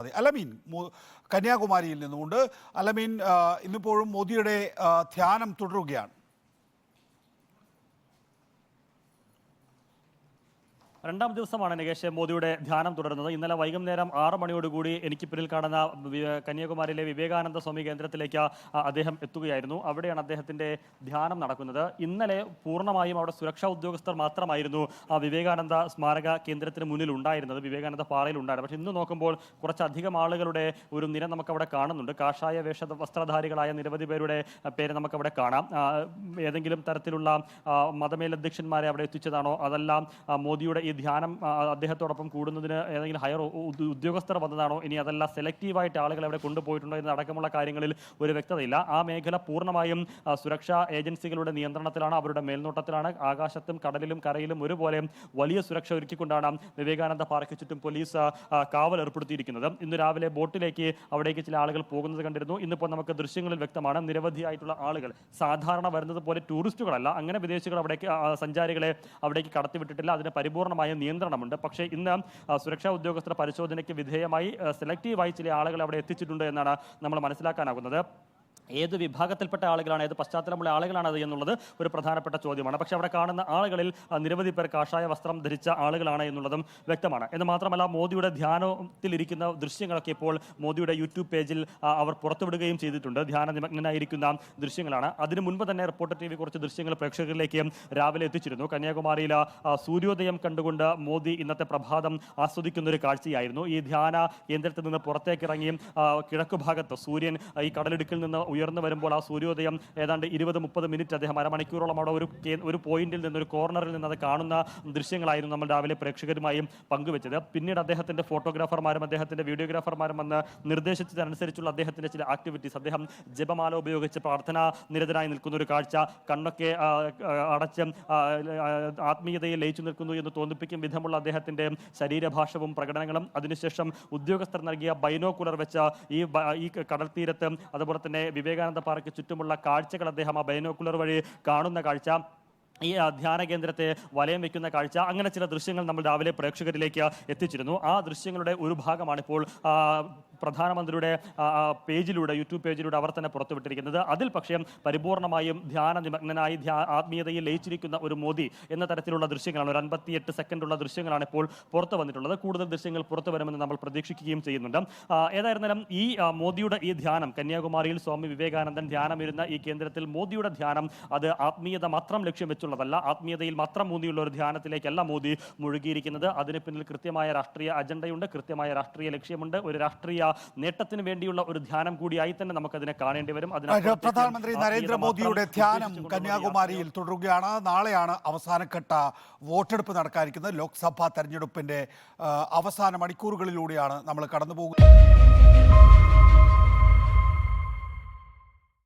അതെ അലമീൻ കന്യാകുമാരിയിൽ നിന്നുകൊണ്ട് അലമീൻ ഇന്നിപ്പോഴും മോദിയുടെ ധ്യാനം തുടരുകയാണ്. രണ്ടാം ദിവസമാണ് നികേഷ് മോദിയുടെ ധ്യാനം തുടരുന്നത്. ഇന്നലെ വൈകുന്നേരം ആറ് മണിയോടുകൂടി എനിക്ക് പിന്നിൽ കാണുന്ന കന്യാകുമാരിയിലെ വിവേകാനന്ദ സ്വാമി കേന്ദ്രത്തിലേക്ക് അദ്ദേഹം എത്തുകയായിരുന്നു. അവിടെയാണ് അദ്ദേഹത്തിന്റെ ധ്യാനം നടക്കുന്നത്. ഇന്നലെ പൂർണമായും അവിടെ സുരക്ഷാ ഉദ്യോഗസ്ഥർ മാത്രമായിരുന്നു ആ വിവേകാനന്ദ സ്മാരക കേന്ദ്രത്തിന് മുന്നിൽ ഉണ്ടായിരുന്നത്. വിവേകാനന്ദ പാറയിൽ ഉണ്ടായിരുന്നു. പക്ഷേ ഇന്ന് നോക്കുമ്പോൾ കുറച്ചധികം ആളുകളുടെ ഒരു നിര നമുക്ക് അവിടെ കാണുന്നുണ്ട്. കാഷായ വേഷ വസ്ത്രധാരികളായ നിരവധി പേരുടെ പേര് നമുക്ക് അവിടെ കാണാം ഏതെങ്കിലും തരത്തിലുള്ള മതമേലധ്യക്ഷന്മാരെ അവിടെ എത്തിച്ചതാണോ? അതെല്ലാം മോദിയുടെ ഈ ധ്യാനം അദ്ദേഹത്തോടൊപ്പം കൂടുന്നതിന് ഏതെങ്കിലും ഹയർ ഉദ്യോഗസ്ഥർ വന്നതാണോ? ഇനി അതല്ല സെലക്റ്റീവായിട്ട് ആളുകൾ അവിടെ കൊണ്ടുപോയിട്ടുണ്ടോ എന്നടക്കമുള്ള കാര്യങ്ങളിൽ ഒരു വ്യക്തതയില്ല. ആ മേഖല പൂർണമായും സുരക്ഷാ ഏജൻസികളുടെ നിയന്ത്രണത്തിലാണ് അവരുടെ മേൽനോട്ടത്തിലാണ്. ആകാശത്തും കടലിലും കരയിലും ഒരുപോലെ വലിയ സുരക്ഷ ഒരുക്കിക്കൊണ്ടാണ് വിവേകാനന്ദ പാർക്ക് ചുറ്റും പോലീസ് കാവൽ ഏർപ്പെടുത്തിയിരിക്കുന്നത്. ഇന്ന് രാവിലെ ബോട്ടിലേക്ക് അവിടേക്ക് ചില ആളുകൾ പോകുന്നത് കണ്ടിരുന്നു. ഇന്നിപ്പോൾ നമുക്ക് ദൃശ്യങ്ങളിൽ വ്യക്തമാണ് നിരവധിയായിട്ടുള്ള ആളുകൾ സാധാരണ വരുന്നത് പോലെ ടൂറിസ്റ്റുകളല്ല. അങ്ങനെ വിദേശികൾ അവിടേക്ക് സഞ്ചാരികളെ അവിടേക്ക് കടത്തിവിട്ടിട്ടില്ല. അതിന് പരിപൂർണമായ നിയന്ത്രണമുണ്ട്. പക്ഷേ ഇന്ന് സുരക്ഷാ ഉദ്യോഗസ്ഥർ പരിശോധനയ്ക്ക് വിധേയമായി സെലക്റ്റീവായി ചില ആളുകൾ അവിടെ എത്തിച്ചിട്ടുണ്ട് എന്നാണ് നമ്മൾ മനസ്സിലാക്കാനാകുന്നത്. ഏത് വിഭാഗത്തിൽപ്പെട്ട ആളുകളാണ് ഏത് പശ്ചാത്തലമുള്ള ആളുകളാണ് അത് എന്നുള്ളത് ഒരു പ്രധാനപ്പെട്ട ചോദ്യമാണ്. പക്ഷെ അവിടെ കാണുന്ന ആളുകളിൽ നിരവധി പേർ കാഷായ വസ്ത്രം ധരിച്ച ആളുകളാണ് എന്നുള്ളതും വ്യക്തമാണ്. എന്ന് മാത്രമല്ല മോദിയുടെ ധ്യാനത്തിലിരിക്കുന്ന ദൃശ്യങ്ങളൊക്കെ ഇപ്പോൾ മോദിയുടെ യൂട്യൂബ് പേജിൽ അവർ പുറത്തുവിടുകയും ചെയ്തിട്ടുണ്ട്. ധ്യാന നിമഗ്നായിരിക്കുന്ന ദൃശ്യങ്ങളാണ്. അതിനു മുൻപ് തന്നെ റിപ്പോർട്ടർ ടി വി കുറച്ച് ദൃശ്യങ്ങൾ പ്രേക്ഷകരിലേക്ക് രാവിലെ എത്തിച്ചിരുന്നു. കന്യാകുമാരിയിൽ സൂര്യോദയം കണ്ടുകൊണ്ട് മോദി ഇന്നത്തെ പ്രഭാതം ആസ്വദിക്കുന്ന ഒരു കാഴ്ചയായിരുന്നു. ഈ ധ്യാന കേന്ദ്രത്തിൽ നിന്ന് പുറത്തേക്ക് ഇറങ്ങി ആ, കിഴക്ക് ഭാഗത്ത് സൂര്യൻ ഈ കടലിടുക്കിൽ നിന്ന് ഉയർന്നു വരുമ്പോൾ ആ സൂര്യോദയം ഏതാണ്ട് ഇരുപത് മുപ്പത് മിനിറ്റ് അദ്ദേഹം അരമണിക്കൂറോളം അവിടെ ഒരു ഒരു പോയിന്റിൽ നിന്ന് ഒരു കോർണറിൽ നിന്ന് അത് കാണുന്ന ദൃശ്യങ്ങളായിരുന്നു നമ്മൾ രാവിലെ പ്രേക്ഷകരുമായും പങ്കുവെച്ചത്. പിന്നീട് അദ്ദേഹത്തിന്റെ ഫോട്ടോഗ്രാഫർമാരും അദ്ദേഹത്തിന്റെ വീഡിയോഗ്രാഫർമാരും വന്ന് നിർദ്ദേശിച്ചതനുസരിച്ചുള്ള അദ്ദേഹത്തിന്റെ ചില ആക്ടിവിറ്റീസ് അദ്ദേഹം ജപമാല ഉപയോഗിച്ച് പ്രാർത്ഥന നിരതനായി നിൽക്കുന്ന ഒരു കാഴ്ച കണ്ണൊക്കെ അടച്ച് ആ, ആ, ആത്മീയതയിൽ ലയിച്ചു നിൽക്കുന്നു എന്ന് തോന്നിപ്പിക്കും വിധമുള്ള അദ്ദേഹത്തിന്റെ ശരീരഭാഷവും പ്രകടനങ്ങളും. അതിനുശേഷം ഉദ്യോഗസ്ഥർ നൽകിയ ബൈനോക്കുലർ വെച്ച ഈ ഈ കടൽ തീരത്ത് അതുപോലെ തന്നെ വിവേകാനന്ദ പാർക്ക് ചുറ്റുമുള്ള കാഴ്ചകൾ അദ്ദേഹം ആ ബൈനോക്കുലർ വഴി കാണുന്ന കാഴ്ച ഈ ധ്യാന കേന്ദ്രത്തെ വലയം വെക്കുന്ന കാഴ്ച അങ്ങനെ ചില ദൃശ്യങ്ങൾ നമ്മൾ രാവിലെ പ്രേക്ഷകരിലേക്ക് എത്തിച്ചിരുന്നു. ആ ദൃശ്യങ്ങളുടെ ഒരു ഭാഗമാണിപ്പോൾ ആ, പ്രധാനമന്ത്രിയുടെ പേജിലൂടെ യൂട്യൂബ് പേജിലൂടെ അവർ തന്നെ പുറത്തുവിട്ടിരിക്കുന്നത്. അതിൽ പക്ഷേ പരിപൂർണമായും ധ്യാന നിമഗ്നനായി ആത്മീയതയിൽ ലയിച്ചിരിക്കുന്ന ഒരു മോദി എന്ന തരത്തിലുള്ള ദൃശ്യങ്ങളാണ് ഒരു അൻപത്തിയെട്ട് സെക്കൻഡുള്ള ദൃശ്യങ്ങളാണ് ഇപ്പോൾ പുറത്തു വന്നിട്ടുള്ളത്. കൂടുതൽ ദൃശ്യങ്ങൾ പുറത്തു വരുമെന്ന് നമ്മൾ പ്രതീക്ഷിക്കുകയും ചെയ്യുന്നുണ്ട്. ഏതായിരുന്നാലും ഈ മോദിയുടെ ഈ ധ്യാനം കന്യാകുമാരിയിൽ സ്വാമി വിവേകാനന്ദൻ ധ്യാനമിരുന്ന ഈ കേന്ദ്രത്തിൽ മോദിയുടെ ധ്യാനം അത് ആത്മീയത മാത്രം ലക്ഷ്യം വെച്ചുള്ളതല്ല ആത്മീയതയിൽ മാത്രം മൂന്നിയുള്ള ഒരു ധ്യാനത്തിലേക്കല്ല മോദി മുഴുകിയിരിക്കുന്നത്. അതിന് പിന്നിൽ കൃത്യമായ രാഷ്ട്രീയ അജണ്ടയുണ്ട് കൃത്യമായ രാഷ്ട്രീയ ലക്ഷ്യമുണ്ട്. ഒരു രാഷ്ട്രീയ നേട്ടത്തിന് വേണ്ടിയുള്ള ഒരു ധ്യാനം കൂടിയായി തന്നെ നമുക്കതിനെ കാണേണ്ടി വരും. അതിന് പ്രധാനമന്ത്രി നരേന്ദ്രമോദിയുടെ ധ്യാനം കന്യാകുമാരിയിൽ തുടരുകയാണ്. നാളെയാണ് അവസാനഘട്ട വോട്ടെടുപ്പ് നടക്കാനിരിക്കുന്നത്. ലോക്സഭാ തെരഞ്ഞെടുപ്പിന്റെ അവസാന മണിക്കൂറുകളിലൂടെയാണ് നമ്മൾ കടന്നു പോകുന്നത്